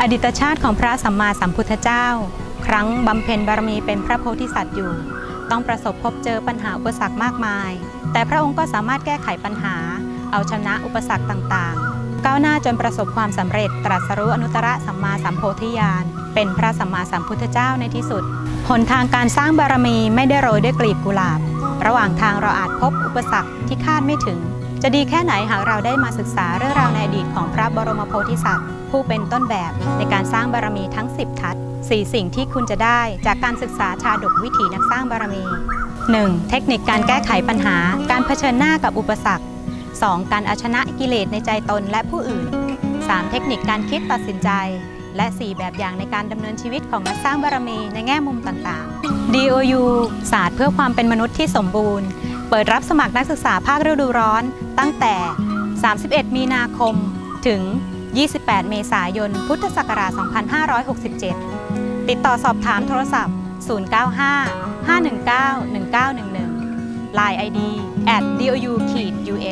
อดีตชาติของพระสัมมาสัมพุทธเจ้า ครั้งบำเพ็ญบารมีเป็นพระโพธิสัตว์อยู่ ต้องประสบพบเจอปัญหาอุปสรรคมากมาย แต่พระองค์ก็สามารถแก้ไขปัญหา เอาชนะอุปสรรคต่างๆ ก้าวหน้าจนประสบความสำเร็จตรัสรู้อนุตตรสัมมาสัมโพธิญาณเป็นพระสัมมาสัมพุทธเจ้าในที่สุดหนทางการสร้างบารมีไม่ได้โรยด้วยกลีบกุหลาบ ระหว่างทางเราอาจพบอุปสรรคที่คาดไม่ถึง จะดีแค่ไหนหากเราได้มาศึกษาเรื่องราวในอดีตของพระบรมโพธิสัตว์ ผู้เป็นต้นแบบในการสร้างบารมีทั้ง 10 ทัศสี่สิ่งที่คุณจะได้จากการศึกษาชาดกวิถีนักสร้างบารมี 1. เทคนิคการแก้ไขปัญหา การเผชิญหน้ากับอุปสรรค 2. การเอาชนะกิเลสในใจตนและผู้อื่น 3. เทคนิคการคิดตัดสินใจ และ 4 แบบอย่างในการดำเนินชีวิตของนักสร้างบารมีในแง่มุมต่างๆ DOU ศาสตร์เพื่อความเป็นมนุษย์ที่สมบูรณ์ เปิดรับสมัครนักศึกษาภาคฤดูร้อน ตั้งแต่ 31 มีนาคมถึง 28 เมษายน พุทธศักราช 2567 ติดต่อสอบถามโทรศัพท์ 095 519 1911 Line ID at dou-us